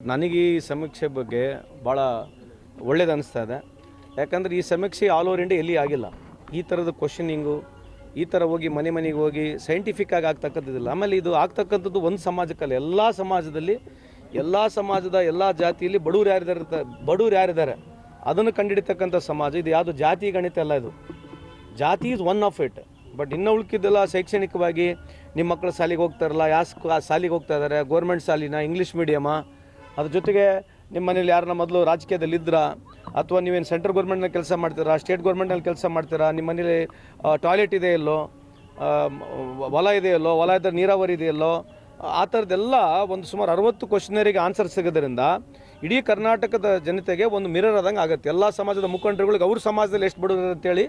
ನನಗೆ ಈ ಸಮೀಕ್ಷೆ ಬಗ್ಗೆ ಭಾಳ ಒಳ್ಳೇದು ಅನಿಸ್ತಾ ಇದೆ. ಯಾಕಂದರೆ ಈ ಸಮೀಕ್ಷೆ ಆಲ್ ಓವರ್ ಇಂಡಿಯಾ ಎಲ್ಲಿ ಆಗಿಲ್ಲ. ಈ ಥರದ ಕ್ವಶನಿಂಗು ಈ ಥರ ಹೋಗಿ ಮನೆ ಮನೆಗೆ ಹೋಗಿ ಸೈಂಟಿಫಿಕ್ ಆಗಿ ಆಗ್ತಕ್ಕಂಥದ್ದಿಲ್ಲ ಆಮೇಲೆ ಇದು ಆಗ್ತಕ್ಕಂಥದ್ದು ಒಂದು ಸಮಾಜಕ್ಕಲ್ಲ. ಎಲ್ಲ ಸಮಾಜದಲ್ಲಿ, ಎಲ್ಲ ಸಮಾಜದ ಎಲ್ಲ ಜಾತಿಯಲ್ಲಿ ಬಡವ್ರು ಯಾರಿದ್ದಾರೆ ಬಡವ್ರು ಯಾರಿದ್ದಾರೆ ಅದನ್ನು ಕಂಡುಹಿಡಿತಕ್ಕಂಥ ಸಮಾಜ. ಇದು ಯಾವುದು ಜಾತಿ ಗಣಿತ ಅಲ್ಲ ಇದು. ಜಾತಿ is one of it but ಇನ್ನು ಉಳ್ಕಿದ್ದೆಲ್ಲ ಶೈಕ್ಷಣಿಕವಾಗಿ ನಿಮ್ಮ ಮಕ್ಕಳು ಶಾಲೆಗೆ ಹೋಗ್ತಾರಲ್ಲ ಯಾವ ಶಾಲೆಗೆ ಹೋಗ್ತಾ ಇದ್ದಾರೆ ಗೌರ್ಮೆಂಟ್ ಶಾಲಿನ ಇಂಗ್ಲೀಷ್ ಮೀಡಿಯಮ ಅದ್ರ ಜೊತೆಗೆ ನಿಮ್ಮ ಮನೇಲಿ ಯಾರನ್ನ ಮೊದಲು ರಾಜಕೀಯದಲ್ಲಿ ಇದ್ರಾ? ಅಥವಾ ನೀವೇನು ಸೆಂಟ್ರಲ್ ಗೌರ್ಮೆಂಟ್ನಲ್ಲಿ ಕೆಲಸ ಮಾಡ್ತೀರಾ ಸ್ಟೇಟ್ ಗೌರ್ಮೆಂಟ್ನಲ್ಲಿ ಕೆಲಸ ಮಾಡ್ತೀರಾ ನಿಮ್ಮ ಮನೇಲಿ ಟಾಯ್ಲೆಟ್ ಇದೆ ಇಲ್ಲೋ? ಹೊಲ ಇದೆ ಹೊಲ ಇದೆಯಲ್ಲೋ ಹೊಲ ಇದ್ದರೆ ನೀರಾವರಿ ಇದೆಯಲ್ಲೋ ಆ ಥರದ್ದೆಲ್ಲ ಒಂದು ಸುಮಾರು ಅರವತ್ತು ಕ್ವಶನರಿಗೆ ಆನ್ಸರ್ ಸಿಗೋದ್ರಿಂದ ಇಡೀ ಕರ್ನಾಟಕದ ಜನತೆಗೆ ಒಂದು ಮಿರರ್ ಆದಂಗೆ ಆಗುತ್ತೆ. ಎಲ್ಲ ಸಮಾಜದ ಮುಖಂಡರುಗಳಿಗೆ ಅವ್ರ ಸಮಾಜದಲ್ಲಿ ಎಷ್ಟು ಬಡವರು ಅಂತೇಳಿ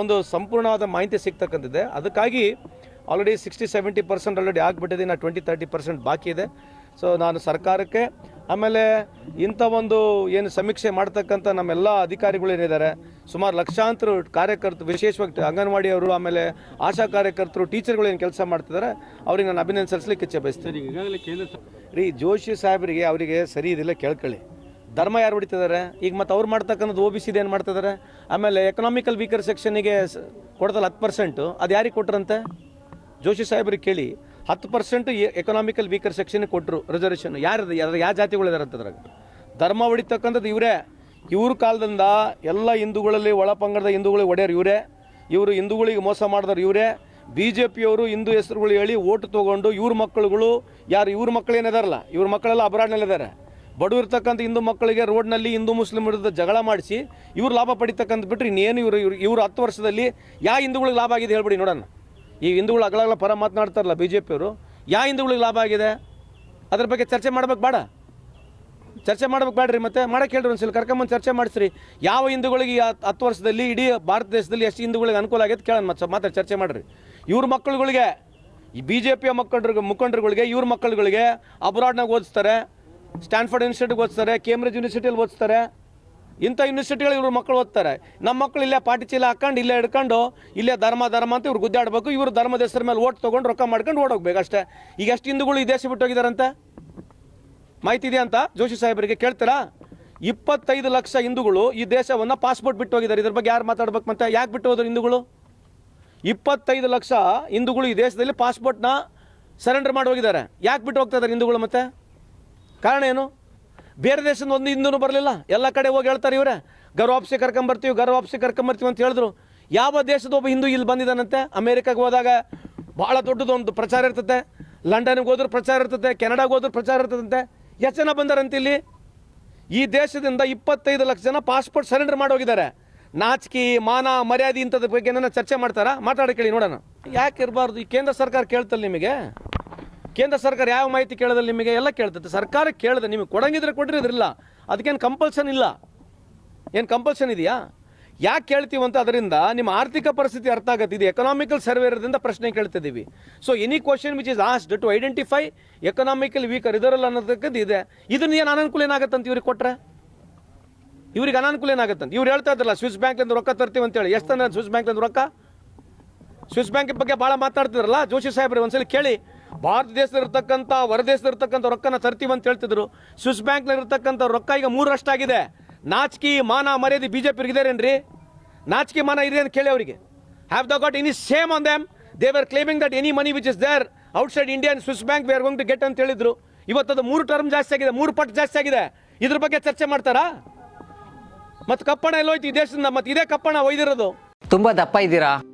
ಒಂದು ಸಂಪೂರ್ಣವಾದ ಮಾಹಿತಿ ಸಿಗ್ತಕ್ಕಂಥದ್ದೆ. ಅದಕ್ಕಾಗಿ already sixty seventy percent already ಆಗಿಬಿಟ್ಟಿದೆ. ಇನ್ನು ಟ್ವೆಂಟಿ ತರ್ಟಿ ಪರ್ಸೆಂಟ್ ಬಾಕಿ ಇದೆ. ಸೊ ನಾನು ಸರ್ಕಾರಕ್ಕೆ ಆಮೇಲೆ ಇಂಥ ಒಂದು ಏನು ಸಮೀಕ್ಷೆ ಮಾಡ್ತಕ್ಕಂಥ ನಮ್ಮೆಲ್ಲ ಅಧಿಕಾರಿಗಳು ಏನಿದ್ದಾರೆ ಸುಮಾರು ಲಕ್ಷಾಂತರ ಕಾರ್ಯಕರ್ತರು ವಿಶೇಷವಾಗಿ ಅಂಗನವಾಡಿಯವರು ಆಮೇಲೆ ಆಶಾ ಕಾರ್ಯಕರ್ತರು ಟೀಚರ್ಗಳು ಏನು ಕೆಲಸ ಮಾಡ್ತಿದ್ದಾರೆ ಅವ್ರಿಗೆ ನಾನು ಅಭಿನಂದಿಸಲಿಕ್ಕೆ ಇಚ್ಛೆ ಬಯಸ್ತೀನಿ. ಈಗಾಗಲೇ ಕೇಂದ್ರ ರೀ ಜೋಶಿ ಸಾಹೇಬರಿಗೆ ಅವರಿಗೆ ಸರಿ ಇದಿಲ್ಲ ಕೇಳ್ಕೊಳ್ಳಿ. ಧರ್ಮ ಯಾರು ಹೊಡಿತಿದ್ದಾರೆ? ಈಗ ಮತ್ತು ಅವ್ರು ಮಾಡ್ತಕ್ಕಂಥದ್ದು ಓ ಬಿ ಸಿದು ಏನು ಮಾಡ್ತಿದ್ದಾರೆ? ಆಮೇಲೆ ಎಕನಾಮಿಕಲ್ ವೀಕರ್ ಸೆಕ್ಷನಿಗೆ ಕೊಡ್ತಲ್ಲ ಹತ್ತು ಪರ್ಸೆಂಟು ಅದು ಯಾರಿಗೆ ಕೊಟ್ರಂತೆ? ಜೋಶಿ ಸಾಹೇಬ್ರಿಗೆ ಕೇಳಿ. ಹತ್ತು ಪರ್ಸೆಂಟ್ ಎಕನಾಮಿಕಲ್ ವೀಕರ್ ಸೆಕ್ಷನ್ ಕೊಟ್ಟರು ರಿಸರ್ವೇಷನ್ ಯಾರು ಯಾರು ಯಾವ ಜಾತಿಗಳಿದ್ದಾರೆ ಅಂತ ಅದ್ರಾಗ? ಧರ್ಮ ಹೊಡಿತಕ್ಕಂಥದ್ದು ಇವರೇ. ಇವ್ರ ಕಾಲದಿಂದ ಎಲ್ಲ ಹಿಂದೂಗಳಲ್ಲಿ ಒಳ ಪಂಗಡದ ಹಿಂದೂಗಳಿಗೆ ಒಡೆಯರು ಇವರೇ. ಇವರು ಹಿಂದೂಗಳಿಗೆ ಮೋಸ ಮಾಡಿದ್ರು ಇವರೇ. ಬಿ ಜೆ ಪಿಯವರು ಹಿಂದೂ ಹೆಸರುಗಳು ಹೇಳಿ ಓಟ್ ತೊಗೊಂಡು ಇವ್ರ ಮಕ್ಕಳುಗಳು, ಯಾರು ಇವ್ರ ಮಕ್ಕಳು ಏನಿದಾರಲ್ಲ ಇವ್ರ ಮಕ್ಕಳೆಲ್ಲ ಅಬ್ರಾಡ್ನಲ್ಲಿದ್ದಾರೆ ಬಡವಿರ್ತಕ್ಕಂಥ ಹಿಂದೂ ಮಕ್ಕಳಿಗೆ ರೋಡ್ನಲ್ಲಿ ಹಿಂದೂ ಮುಸ್ಲಿಂ ವಿರುದ್ಧ ಜಗಳ ಮಾಡಿಸಿ ಇವ್ರು ಲಾಭ ಪಡಿತಕ್ಕಂಥ ಬಿಟ್ಟರೆ ಇನ್ನೇನು ಇವರು ಇವ್ರು ಇವರು ಹತ್ತು ವರ್ಷದಲ್ಲಿ ಯಾವ ಹಿಂದೂಗಳಿಗೆ ಲಾಭ ಆಗಿದೆ ಹೇಳ್ಬಿಡಿ ನೋಡೋಣ. ಈ ಹಿಂದೂಗಳು ಅಗಳಗಳ ಪರ ಮಾತನಾಡ್ತಾರಲ್ಲ ಬಿ ಜೆ ಪಿಯವರು ಯಾವ ಹಿಂದೂಗಳಿಗೆ ಲಾಭ ಆಗಿದೆ? ಅದ್ರ ಬಗ್ಗೆ ಚರ್ಚೆ ಮಾಡ್ಬೇಕು ಬೇಡ. ಚರ್ಚೆ ಮಾಡ್ಬೇಕು ಬೇಡ್ರಿ ಮತ್ತೆ ಮಾಡಕ್ಕೆ ಹೇಳ್ರಿ ಒಂದ್ಸಲ, ಕರ್ಕೊಂಬಂದು ಚರ್ಚೆ ಮಾಡಿಸ್ರಿ. ಯಾವ ಹಿಂದೂಗಳಿಗೆ ಹತ್ತು ವರ್ಷದಲ್ಲಿ ಇಡೀ ಭಾರತ ದೇಶದಲ್ಲಿ ಎಷ್ಟು ಹಿಂದೂಗಳಿಗೆ ಅನುಕೂಲ ಆಗೈತೆ ಕೇಳೋಣ ಮತ್ತೆ, ಮಾತ್ರ ಚರ್ಚೆ ಮಾಡಿರಿ. ಇವ್ರ ಮಕ್ಕಳುಗಳಿಗೆ, ಈ ಬಿ ಜೆ ಪಿಯ ಮುಖಂಡರು ಮುಖಂಡರುಗಳಿಗೆ, ಇವ್ರ ಮಕ್ಕಳುಗಳಿಗೆ ಅಬ್ರಾಡ್ನಾಗ ಓದಿಸ್ತಾರೆ, ಸ್ಟ್ಯಾನ್ಫರ್ಡ್ ಯೂನಿವರ್ಸಿಟಿಗೆ ಓದಿಸ್ತಾರೆ ಕೇಂಬ್ರಿಡ್ಜ್ ಯೂನಿವರ್ಸಿಟಿಯಲ್ಲಿ ಓದಿಸ್ತಾರೆ. ಇಂಥ ಯೂನಿವರ್ಸಿಟಿಗಳು ಇವ್ರ ಮಕ್ಕಳು ಓದ್ತಾರೆ. ನಮ್ಮ ಮಕ್ಕಳು ಇಲ್ಲೇ ಪಾಟಿ ಚೀಲ ಹಾಕೊಂಡು ಇಲ್ಲೇ ಹಿಡ್ಕೊಂಡು, ಇಲ್ಲೇ ಧರ್ಮ ಧರ್ಮ ಅಂತ ಇವ್ರು ಗುದ್ದಾಡಬೇಕು. ಇವರು ಧರ್ಮದ ಹೆಸರ ಮೇಲೆ ಓಟ್ ತೊಗೊಂಡು ರೊಕ್ಕ ಮಾಡ್ಕೊಂಡು ಓಡೋಗ್ಬೇಕು ಅಷ್ಟೇ. ಈಗ ಎಷ್ಟು ಹಿಂದೂಗಳು ಈ ದೇಶ ಬಿಟ್ಟು ಹೋಗಿದಾರಂತೆ? ಮಾಹಿತಿ ಇದೆ ಅಂತ ಜೋಶಿ ಸಾಹೇಬರಿಗೆ ಕೇಳ್ತೀರಾ? ಇಪ್ಪತ್ತೈದು ಲಕ್ಷ ಹಿಂದೂಗಳು ಈ ದೇಶವನ್ನು ಪಾಸ್ಪೋರ್ಟ್ ಬಿಟ್ಟು ಹೋಗಿದ್ದಾರೆ. ಇದ್ರ ಬಗ್ಗೆ ಯಾರು ಮಾತಾಡ್ಬೇಕು ಮತ್ತೆ? ಯಾಕೆ ಬಿಟ್ಟು ಹೋದ್ರು ಹಿಂದೂಗಳು? ಇಪ್ಪತ್ತೈದು ಲಕ್ಷ ಹಿಂದೂಗಳು ಈ ದೇಶದಲ್ಲಿ ಪಾಸ್ಪೋರ್ಟ್ನ ಸರೆಂಡರ್ ಮಾಡಿ ಹೋಗಿದ್ದಾರೆ. ಯಾಕೆ ಬಿಟ್ಟು ಹೋಗ್ತಾ ಇದ್ದಾರೆ ಹಿಂದೂಗಳು ಮತ್ತೆ? ಕಾರಣ ಏನು? ಬೇರೆ ದೇಶದ ಒಂದು ಹಿಂದೂ ಬರಲಿಲ್ಲ. ಎಲ್ಲ ಕಡೆ ಹೋಗಿ ಹೇಳ್ತಾರೆ ಇವರೇ ಗರ್ವಾಪ್ಸಿ ಕರ್ಕೊಂಬರ್ತೀವಿ ಗರ್ವಾಪ್ಸಿ ಕರ್ಕೊಂಬರ್ತೀವಿ ಅಂತ ಹೇಳಿದ್ರು. ಯಾವ ದೇಶದ ಒಬ್ಬ ಹಿಂದೂ ಇಲ್ಲಿ ಬಂದಿದ್ದಾನಂತೆ? ಅಮೇರಿಕಾಗೆ ಹೋದಾಗ ಭಾಳ ದೊಡ್ಡದೊಂದು ಪ್ರಚಾರ ಇರ್ತದೆ ಲಂಡನ್ಗೆ ಹೋದ್ರೆ ಪ್ರಚಾರ ಇರ್ತದೆ ಕೆನಡಾಗೆ ಹೋದ್ರೂ ಪ್ರಚಾರ ಇರ್ತದಂತೆ. ಎಷ್ಟು ಜನ ಬಂದಾರಂತ ಇಲ್ಲಿ? ಈ ದೇಶದಿಂದ ಇಪ್ಪತ್ತೈದು ಲಕ್ಷ ಜನ ಪಾಸ್ಪೋರ್ಟ್ ಸರೆಂಡರ್ ಮಾಡಿ ಹೋಗಿದ್ದಾರೆ ನಾಚಿಕೆ, ಮಾನ, ಮರ್ಯಾದೆ ಇಂಥದ್ರ ಬಗ್ಗೆ ಚರ್ಚೆ ಮಾಡ್ತಾರಾ? ಮಾತಾಡಿ ಕೇಳಿ ನೋಡೋಣ. ಯಾಕೆ ಇರಬಾರ್ದು? ಈ ಕೇಂದ್ರ ಸರ್ಕಾರ ಕೇಳ್ತಲ್ಲ ನಿಮಗೆ? ಕೇಂದ್ರ ಸರ್ಕಾರ ಯಾವ ಮಾಹಿತಿ ಕೇಳೋದಿಲ್ಲ ನಿಮಗೆ ಎಲ್ಲ ಕೇಳ್ತದೆ. ಸರ್ಕಾರ ಕೇಳಿದೆ, ನಿಮಗೆ ಕೊಡಂಗಿದ್ರೆ ಕೊಡ್ರಿ, ಇದ್ರಿಲ್ಲ. ಅದಕ್ಕೇನು ಕಂಪಲ್ಷನ್ ಇಲ್ಲ. ಏನು ಕಂಪಲ್ಷನ್ ಇದೆಯಾ? ಯಾಕೆ ಕೇಳ್ತೀವಿ ಅಂತ ಅದರಿಂದ ನಿಮ್ಮ ಆರ್ಥಿಕ ಪರಿಸ್ಥಿತಿ ಅರ್ಥ ಆಗುತ್ತೆ. ಇದು ಎಕನಾಮಿಕಲ್ ಸರ್ವೆ ಇರೋದ್ರಿಂದ ಪ್ರಶ್ನೆ ಕೇಳ್ತಿದ್ದೀವಿ. So any question which is asked to identify economical weaker ಇದರಲ್ಲ ಅನ್ನೋದಕ್ಕದ್ದು ಇದೆ. ಇದನ್ನ ಏನು ಅನಾನುಕೂಲ ಏನಾಗತ್ತಂತ ಇವ್ರಿಗೆ ಕೊಟ್ಟರೆ ಇವ್ರಿಗೆ ಅನಾನುಕೂಲ ಏನಾಗತ್ತಂತ ಇವ್ರು ಹೇಳ್ತಾ ಇದ್ರಲ್ಲ ಸ್ವಿಸ್ ಬ್ಯಾಂಕ್ಲಿಂದ ರೊಕ್ಕ ತರ್ತೀವಿ ಅಂತೇಳಿ. ಎಷ್ಟು ತಂದ್ರೆ ಸ್ವಿಸ್ ಬ್ಯಾಂಕ್ಲಿಂದ ರೊಕ್ಕ? ಸ್ವಿಸ್ ಬ್ಯಾಂಕ್ ಬಗ್ಗೆ ಭಾಳ ಮಾತಾಡ್ತಿದ್ರಲ್ಲ, ಜೋಶಿ ಸಾಹೇಬ್ರಿ, ಒಂದ್ಸಲಿ ಕೇಳಿ. ಭಾರತ ದೇಶದಲ್ಲಿರ್ತಕ್ಕಂಥ ಹೊರದೇಶದಲ್ಲಿರ್ತಕ್ಕಂಥ ರೊಕ್ಕನ ತರ್ತೀವಿ ಅಂತ ಹೇಳ್ತಿದ್ರು. ಸ್ವಿಸ್ ಬ್ಯಾಂಕ್ನಲ್ಲಿರ್ತಕ್ಕಂಥ ರೊಕ್ಕ ಈಗ ಮೂರರಷ್ಟಾಗಿದೆ ನಾಚಿಕೆ ಮಾನ ಮರ್ಯಾದೆ ಬಿ ಜೆ ಪಿಗಿದಾರೇನ್ರಿ ನಾಚಿಕೆ ಮಾನ ಇದೆ ಅಂತ ಕೇಳಿ ಅವರಿಗೆ. Have the got any same on them they were claiming that any money which is there outside Indian Swiss bank we are going to get ಅಂತ ಹೇಳಿದ್ರು. ಇವತ್ತದು ಮೂರು ಟರ್ಮ್ ಜಾಸ್ತಿ ಆಗಿದೆ, ಮೂರು ಪಟ್ಟು ಜಾಸ್ತಿ ಆಗಿದೆ. ಇದ್ರ ಬಗ್ಗೆ ಚರ್ಚೆ ಮಾಡ್ತಾರಾ? ಮತ್ತು ಕಪ್ಪಣ ಎಲ್ಲೋಯ್ತು ಈ ದೇಶದಿಂದ, ಮತ್ತೆ ಇದೇ ಕಪ್ಪಣ ಒಯ್ದಿರೋದು. ತುಂಬಾ ದಪ್ಪ ಇದ್ದೀರಾ?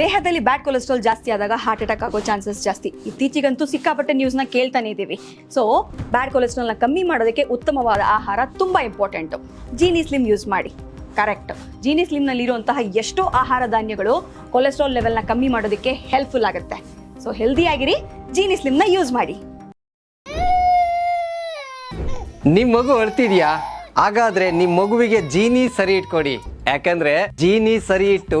ದೇಹದಲ್ಲಿ ಬ್ಯಾಡ್ ಕೊಲೆಸ್ಟ್ರಾಲ್ ಜಾಸ್ತಿ ಆದಾಗ ಹಾರ್ಟ್ ಅಟ್ಯಾಕ್ ಆಗೋ ಚಾನ್ಸಸ್ ಜಾಸ್ತಿ. ಇತ್ತೀಚೆಗಂತೂ ಸಿಕ್ಕಾಪಟ್ಟೆ ನ್ಯೂಸ್ನ ಕೇಳ್ತಾನೆ ಇದ್ದೀವಿ. ಸೊ ಬ್ಯಾಡ್ ಕೊಲೆಸ್ಟ್ರಾಲ್ನ ಕಮ್ಮಿ ಮಾಡೋದಕ್ಕೆ ಉತ್ತಮವಾದ ಆಹಾರ ತುಂಬ ಇಂಪಾರ್ಟೆಂಟು ಜೀನಿ ಸ್ಲಿಮ್ ಯೂಸ್ ಮಾಡಿ. ಕರೆಕ್ಟ್ ಜೀನಿ ಸ್ಲಿಮ್ನಲ್ಲಿರುವಂತಹ ಎಷ್ಟೋ ಆಹಾರ ಧಾನ್ಯಗಳು ಕೊಲೆಸ್ಟ್ರಾಲ್ ಲೆವೆಲ್ನ ಕಮ್ಮಿ ಮಾಡೋದಕ್ಕೆ ಹೆಲ್ಪ್ಫುಲ್ ಆಗುತ್ತೆ. ಸೊ ಹೆಲ್ದಿಯಾಗಿರಿ ಜೀನಿ ಸ್ಲಿಮ್ನ ಯೂಸ್ ಮಾಡಿ. ನಿಮ್ಮ ಮಗು ಅಳ್ತಿದ್ಯಾ? ಹಾಗಾದ್ರೆ ನಿಮ್ಮ ಮಗುವಿಗೆ ಜೀನಿ ಸರಿ ಇಟ್ಕೊಡಿ. ಯಾಕಂದ್ರೆ ಜೀನಿ ಸರಿ ಇಟ್ಟು